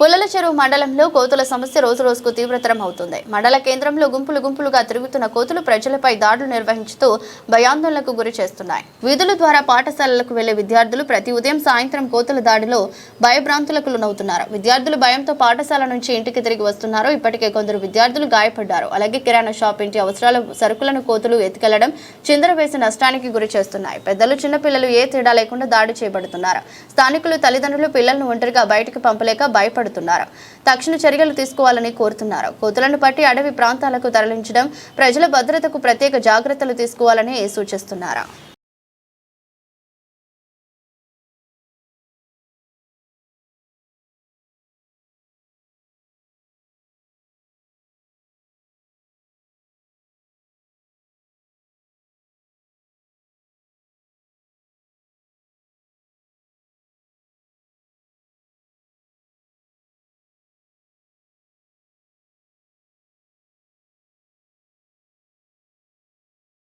పుల్లల చెరువు మండలంలో కోతుల సమస్య రోజు రోజుకు తీవ్రతరం అవుతుంది మండల కేంద్రంలో గుంపులు గుంపులుగా తిరుగుతున్న కోతులు ప్రజలపై దాడులు నిర్వహించుతూ భయాందోళనకు గురి చేస్తున్నాయి. వీధుల ద్వారా పాఠశాలలకు వెళ్ళే విద్యార్థులు ప్రతి ఉదయం సాయంత్రం కోతుల దాడిలో భయభ్రాంతులకు లోనవుతున్నారు. విద్యార్థులు భయంతో పాఠశాల నుంచి ఇంటికి తిరిగి వస్తున్నారు. ఇప్పటికే కొందరు విద్యార్థులు గాయపడ్డారు. అలాగే కిరాణా షాప్ ఇంటి అవసరాల సరుకులను కోతులు ఎత్తుకెళ్ళడం చిందరవేసి నష్టానికి గురి చేస్తున్నాయి. పెద్దలు చిన్నపిల్లలు ఏ తేడా లేకుండా దాడి చేయబడుతున్నారు స్థానికులు తల్లిదండ్రులు పిల్లలను ఒంటరిగా బయటకు పంపలేక భయపడుతున్నారు. తక్షణ చర్యలు తీసుకోవాలని కోరుతున్నారు. కోతులను పట్టి అడవి ప్రాంతాలకు తరలించడం ప్రజల భద్రతకు ప్రత్యేక జాగ్రత్తలు తీసుకోవాలని సూచిస్తున్నారు.